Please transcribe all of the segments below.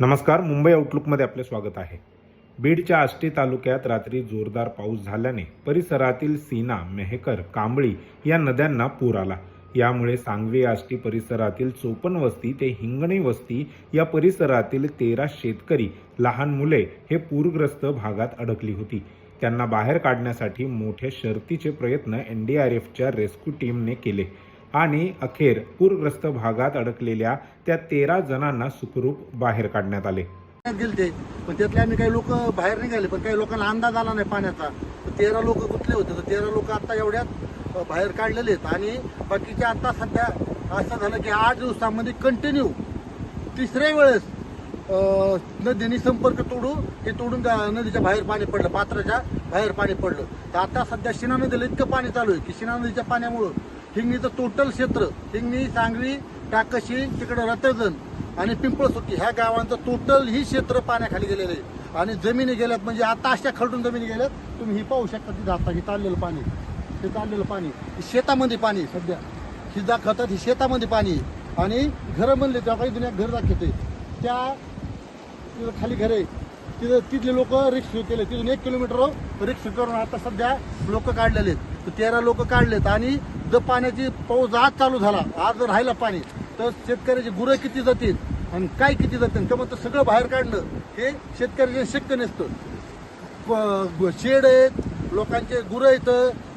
नमस्कार मुंबई आउटलुकमध्ये आपले स्वागत आहे. बीडच्या आष्टी तालुक्यात रात्री जोरदार पाऊस झाल्याने परिसरातील सीना मेहकर कांबळी या नद्यांना पूर आला. यामुळे सांगवी आष्टी परिसरातील चोपन्न वस्ती ते हिंगणी वस्ती या परिसरातील तेरा शेतकरी लहान मुले हे पूरग्रस्त भागात अडकली होती. त्यांना बाहेर काढण्यासाठी मोठ्या शर्तीचे प्रयत्न एन डी आर एफच्या रेस्क्यू टीमने केले. आणि अखेर पूरग्रस्त भागात अडकलेल्या त्या तेरा जणांना सुखरूप बाहेर काढण्यात आले. गेलते. पण त्यातले आम्ही काही लोक बाहेर निघाले पण काही लोकांना अंदाज आला नाही पाण्याचा. तेरा लोक गुंतले होते. तर तेरा लोक आता एवढ्यात बाहेर काढलेले आहेत. आणि बाकीचे आता सध्या असं झालं की आठ दिवसामध्ये कंटिन्यू तिसऱ्या वेळेस नदीने संपर्क तोडू हे तोडून नदीच्या बाहेर पाणी पडलं पात्राच्या बाहेर पाणी पडलं. तर आता सध्या शिना नदीला इतकं पाणी चालू आहे की शिना नदीच्या पाण्यामुळं हिंगणीचं टोटल क्षेत्र हिंगणी सांगली टाकशी तिकडं रतजन आणि पिंपळसुट्टी ह्या गावांचं टोटल ही क्षेत्र पाण्याखाली गेलेलं आहे. आणि जमिनी गेल्यात म्हणजे आता अशा खरडून जमिनी गेल्यात तुम्ही ही पाहू शकता तिथं आता हे चाललेलं पाणी. हे चाललेलं पाणी. शेतामध्ये पाणी सध्या. ही दाखवतात ही शेतामध्ये पाणी आहे. आणि घरं बनले तेव्हा काही दुनिया घर दाखवते त्या खाली घरे आहे. तिथं तिथले लोक रिक्स केले तिथून एक किलोमीटर रिक्स करून आता सध्या लोक काढलेले आहेत. तर तेरा लोक काढलेत आणि जर पाण्याची पाऊस आज चालू झाला आज जर राहिला पाणी तर शेतकऱ्याची गुरं किती जातील आणि काय किती जातील त्यामुळे तर सगळं बाहेर काढणं हे शेतकऱ्याचे शक्य नसतं. प- शेड आहेत लोकांचे गुरं आहेत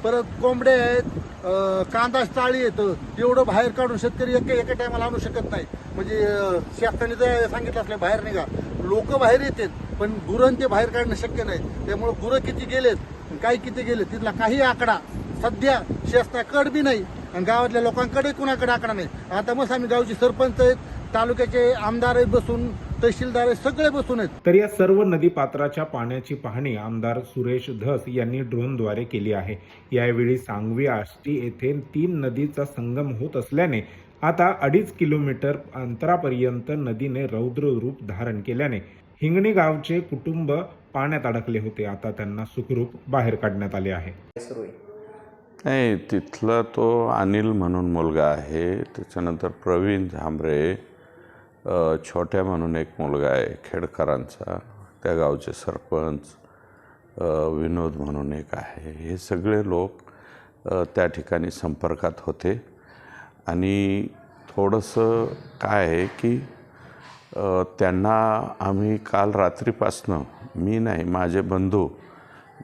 परत कोंबड्या आहेत कांदा चाळी येतं. एवढं बाहेर काढून शेतकरी एका एका टायमाला आणू शकत नाही. म्हणजे अं, शासनाने जर सांगितलं असलं बाहेर निघा. लोक बाहेर येतात पण गुरं ते बाहेर काढणं शक्य नाही. त्यामुळे गुरं किती गेलेत काय किती गेले तिथला काही आकडा. सध्या शासनाकडे बी नाही आणि गावातल्या लोकांकडे कुणाकडे आकडा नाही. आता मग आम्ही गावचे सरपंच आहेत तालुक्याचे आमदार आहेत बसून तहसीलदार आहेत सगळे बसून आहेत. तर या सर्व नदी पात्राच्या पाण्याची पाहणी आमदार सुरेश धस यांनी ड्रोनद्वारे केली आहे. यावेळी सांगवी आष्टी येथे तीन नदीचा संगम होत असल्याने आता अडीच किलोमीटर अंतरापर्यंत नदीने रौद्र रूप धारण केल्याने हिंगणी गावचे कुटुंब पाण्यात अडकले होते. आता त्यांना सुखरूप बाहेर काढण्यात आले आहे. नाही तिथला तो अनिल म्हणून मुलगा आहे. त्याच्यानंतर प्रवीण झांबरे छोट्या म्हणून एक मुलगा आहे खेडकरांचा त्या गावचे सरपंच विनोद म्हणून एक आहे. हे सगळे लोक त्या ठिकाणी संपर्कात होते. आणि थोडंसं काय आहे की त्यांना आम्ही काल रात्रीपासनं मी नाही माझे बंधू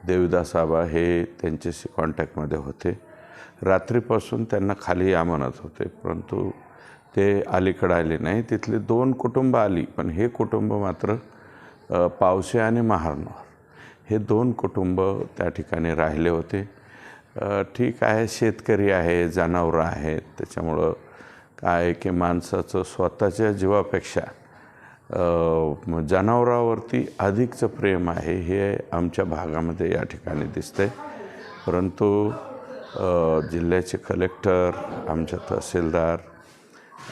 देविदास आबा हे त्यांच्याशी कॉन्टॅक्टमध्ये होते. रात्रीपासून त्यांना खाली या म्हणत होते परंतु ते अलीकडं आले नाही. तिथले दोन कुटुंब आली पण हे कुटुंब मात्र पावसे आणि महारनोर. हे दोन कुटुंब त्या ठिकाणी राहिले होते. ठीक आहे शेतकरी आहे जनावरं आहेत. त्याच्यामुळं काय आहे की माणसाचं स्वतःच्या जीवापेक्षा जनावरावरती अधिकचं प्रेम आहे हे आमच्या भागामध्ये या ठिकाणी दिसतंय. परंतु जिल्ह्याचे कलेक्टर आमच्या तहसीलदार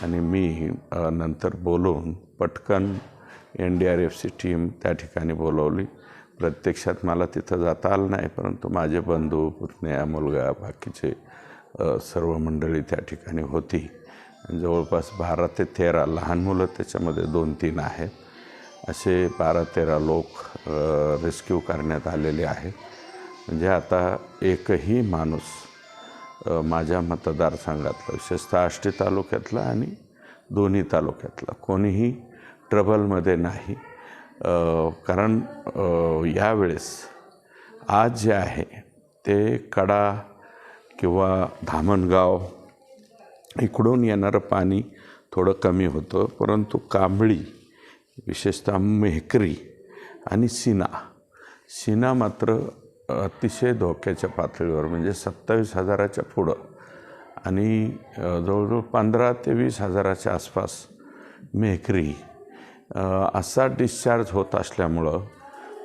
आणि मी नंतर बोलून पटकन एन डी आर एफची टीम त्या ठिकाणी बोलवली. प्रत्यक्षात मला तिथं जाता आलं नाही परंतु माझे बंधू पुतण्या मुलगा बाकीचे सर्व मंडळी त्या ठिकाणी होती. जवळपास बारा ते तेरा लहान मुलं त्याच्यामध्ये दोन तीन आहेत. असे बारा तेरा लोक रेस्क्यू करण्यात आलेले आहेत. म्हणजे आता एकही माणूस माझ्या मतदारसंघातला विशेषतः आष्टी तालुक्यातला आणि दोन्ही तालुक्यातला. कोणीही ट्रबलमध्ये नाही. कारण यावेळेस आज जे आहे ते कडा किंवा धामणगाव इकडून येणारं पाणी थोडं कमी होतं परंतु कांबळी विशेषतः मेहकरी आणि सिना सिना मात्र अतिशय धोक्याच्या पातळीवर म्हणजे सत्तावीस हजाराच्या पुढं. आणि जवळजवळ पंधरा ते वीस हजाराच्या आसपास मेहकरी असा डिस्चार्ज होत असल्यामुळं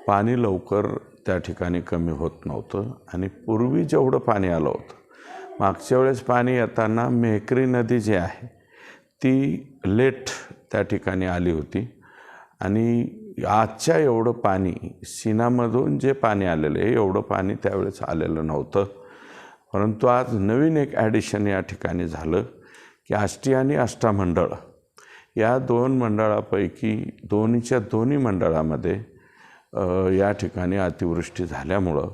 पाणी लवकर त्या ठिकाणी कमी होत नव्हतं. आणि पूर्वी जेवढं पाणी आलं होतं मागच्या वेळेस पाणी येताना मेहकरी नदी जी आहे ती लेट त्या ठिकाणी आली होती. आणि आजच्या एवढं पाणी सीनामधून जे पाणी आलेलं आहे एवढं पाणी त्यावेळेस आलेलं नव्हतं. परंतु आज नवीन एक ॲडिशन या ठिकाणी झालं की आष्टी आणि अष्टामंडळ या दोन मंडळापैकी दोन्हीच्या दोन्ही मंडळामध्ये या ठिकाणी अतिवृष्टी झाल्यामुळं